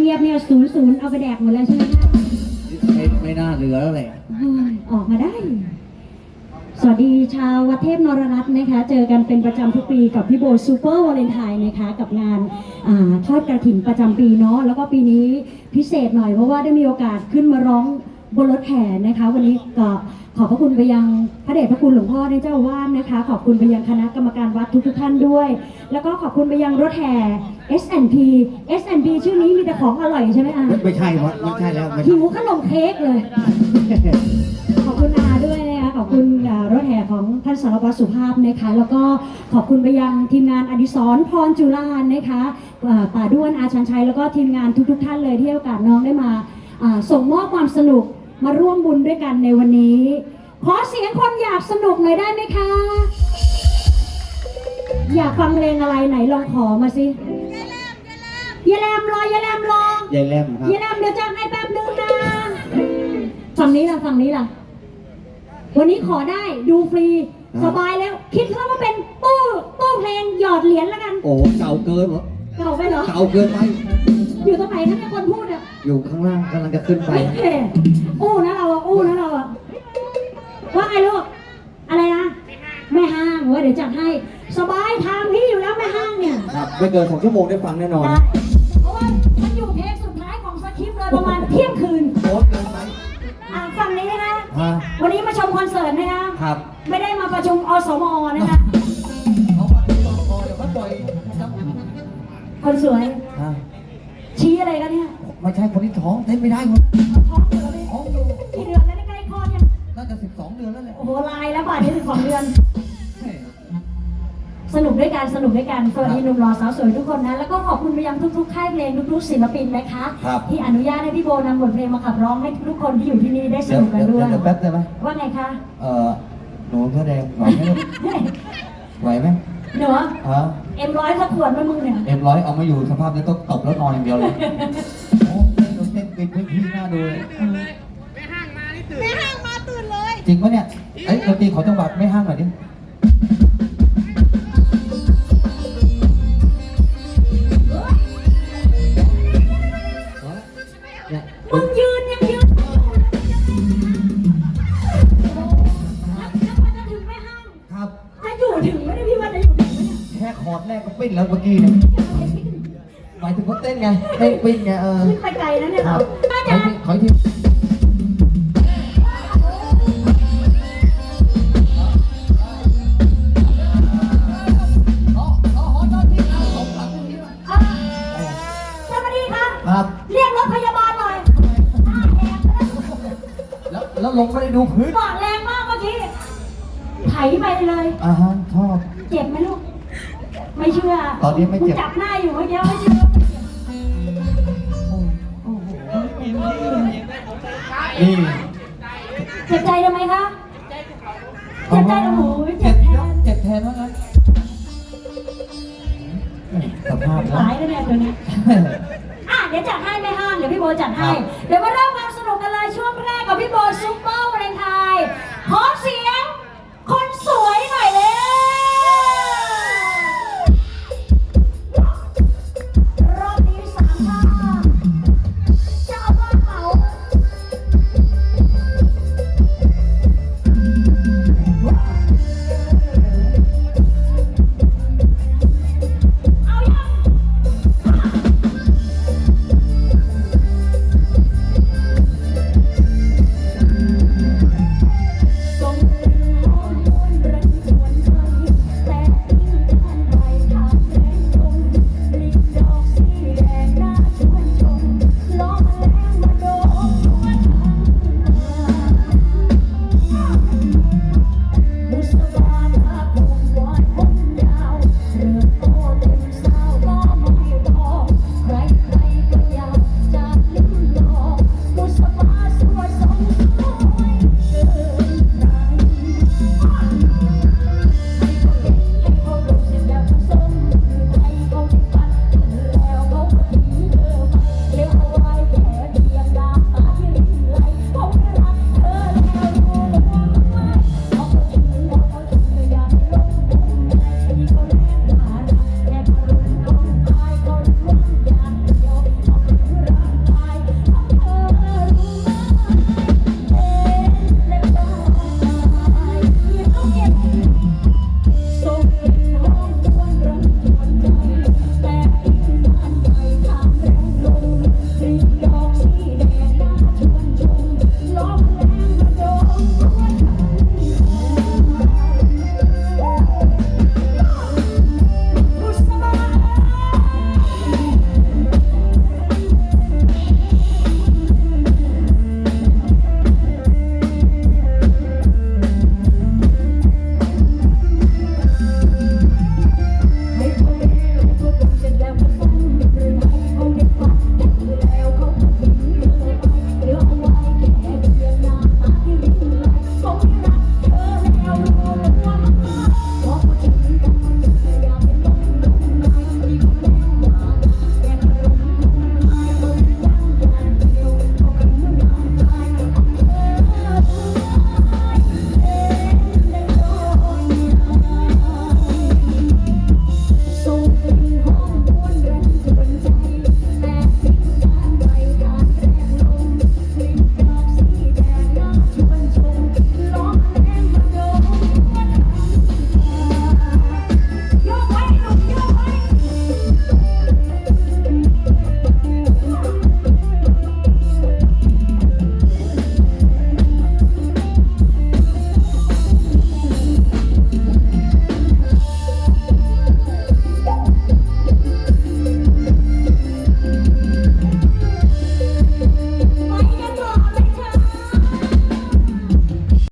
เงียบเนี่ยศูนย์ศูนย์เอาไปแดกหมดแล้วใช่ไหมคะไม่ไม่น่าเหลือแล้วแหละเฮ้ยออกมาได้ สวัสดีชาววัดเทพนรรัตน์นะคะ เจอกันเป็นประจำทุกปีกับพี่โบซูเปอร์วาเลนไทน์นะคะ กับงานอาทอดกระถิ่นประจำปีเนาะแล้วก็ปีนี้พิเศษหน่อยเพราะว่าได้มีโอกาสขึ้นมาร้อง บนรถแห่นะคะ วันนี้ก็ขอบพระคุณไปยังพระเดชพระคุณหลวงพ่อในเจ้าอาวาสนะคะ ขอบคุณไปยังคณะกรรมการวัดทุกๆท่านด้วย แล้วก็ขอบคุณไปยังรถแห่ S&P S&P ชื่อนี้มีแต่ของอร่อยใช่ไหมอะไม่ไม่ใช่วะไม่ใช่แล้วไม่หิวขนมเค้กเลย ขอบคุณอาด้วยนะคะขอบคุณอ่ารถแห่ของท่านสารวัตรสุภาพนะคะ แล้วก็ขอบคุณไปยังทีมงานอดิศรพรจุฬานะคะอ่าป่าด้วนอาชันชัยแล้วก็ทีมงานทุก ๆ ท่านเลยที่ให้โอกาสน้องได้มาอ่าส่งมอบความสนุก มาร่วมบุญด้วยกันในวันนี้ ขอเสียงคนอยากสนุกหน่อยได้ไหมคะ อยากฟังเพลงอะไรไหนลองขอมาสิยายแรมรอยายแรมรอยายแลมครับยายแรมเดี๋ยวจะให้แป๊บนึงนะฝั่งนี้ล่ะฝั่งนี้ล่ะ วันนี้ขอได้ดูฟรีอ่าสบายแล้ว คิดซะว่าเป็นตู้ตู้เพลงหยอดเหรียญแล้วกันโอ้เก่าเกินเหรอเก่าไปเหรอ เก่าเกินไป อยู่ตรงไหนถ้ามีคนพูดอะ อยู่ข้างล่างกำลังจะขึ้นไปเฮ้ยอู้นะเราอะอู้นะเราอะว่าไงลูก อะไรนะแม่ห้างเว้ยเดี๋ยวจัดให้ สบายทางพี่อยู่แล้วแม่ห้างเนี่ย ครับไม่เกินสองชั่วโมงได้ฟังแน่นอนได้เพราะว่ามันอยู่เพลงสุดท้ายของสคริปต์เลยประมาณเที่ยงคืนโคตรเกินไปอะฝั่งนี้นะ ฮะวันนี้มาชมคอนเสิร์ตนะคะ ครับไม่ได้มาประชุมอสมนะคะเขาปัดตัวคอเดี๋ยวเขาปล่อยจับคนสวย ฮะ ชี้อะไรกันเนี่ยไม่ใช่คนที่ท้องเต้นไม่ได้คนท้องอยู่แล้วนี่ท้องอยู่กี่เดือนแล้วนี่ใกล้คลอดยังน่าจะสิบสองเดือนแล้วแหละโอ้โหลายแล้วบาทนี้ถึงสองเดือน เฮ้ยสนุกด้วยกันสนุกด้วยกันสวัสดีหนุ่มหล่อสาวสวยทุกคนนะ แล้วก็ขอบคุณไปยังทุกๆค่ายเพลงทุกๆศิลปินนะคะ ครับ ที่อนุญาตให้พี่โบนำบทเพลงมาขับร้องให้ทุกคนที่อยู่ที่นี่ได้สเดี๋ยวนุกกัเดี๋นยวด้วย เดี๋ยวแป๊บได้ไหมว่าไงคะ เอ่อหนูเสื้อแดงไหวไหมลูก เฮ้ย ไหวไหม หนู ฮะ เอ็มร้อยสักขวดมามึงเนี่ยเอ็มร้อยเอามาอยู่สภาพนี้ต้องตบแล้วนอนอย่างเดียวเลยโอ้เต้นดูเต้นปิดพื้นที่หน้าดูเลยไม่ห้างมาตื่นเลย จริงปะเนี่ยไอ้ยดนตรีขอจังหวัดไม่ห้างหน่อยดิ ปิ้นแล้วเมื่อกี้เนี่ยหมายถึงเขาเต้นไงเต้นปิ้นไงเออ ขึ้นไปไกลนะเนี่ยครับน่าขจะออีกทีขออีกทีอ๋ออ๋ออ๋อตอนที่เอาของกลับตรงนี้มาอ่าเจ้าหน้าที่คะครับ เรียกรถพยาบาลหน่อยหน้าแหกแล้วแล้วแล้วลงไม่ได้ดูพื้นปอดแรงมากเมื่อกี้ ไถไปเลย อ่าฮะชอบ เจ็บไหมลูก ไม่เชื่อตอนนี้ไม่เจ็บกูจับหน้าอยู่เมื่อกี้ไม่เชื่อโอ้โหนี่เจ็บใจทำไมคะ เจ็บใจโอ้โหเจ็เจ็บบแทแล้วนเจ็บแทนว่างั้นสภาพหลายแล้วเนี่ยตัวเนี้ยอะเดี๋ยวจัดให้ไม่ห้างเดี๋ยวพี่โบจัดให้เดี๋ยวมาเริ่มความสนุกกันเลยช่วงแรกกับพี่โบซุปเปอร์วาเลนไทน์ขอเสีย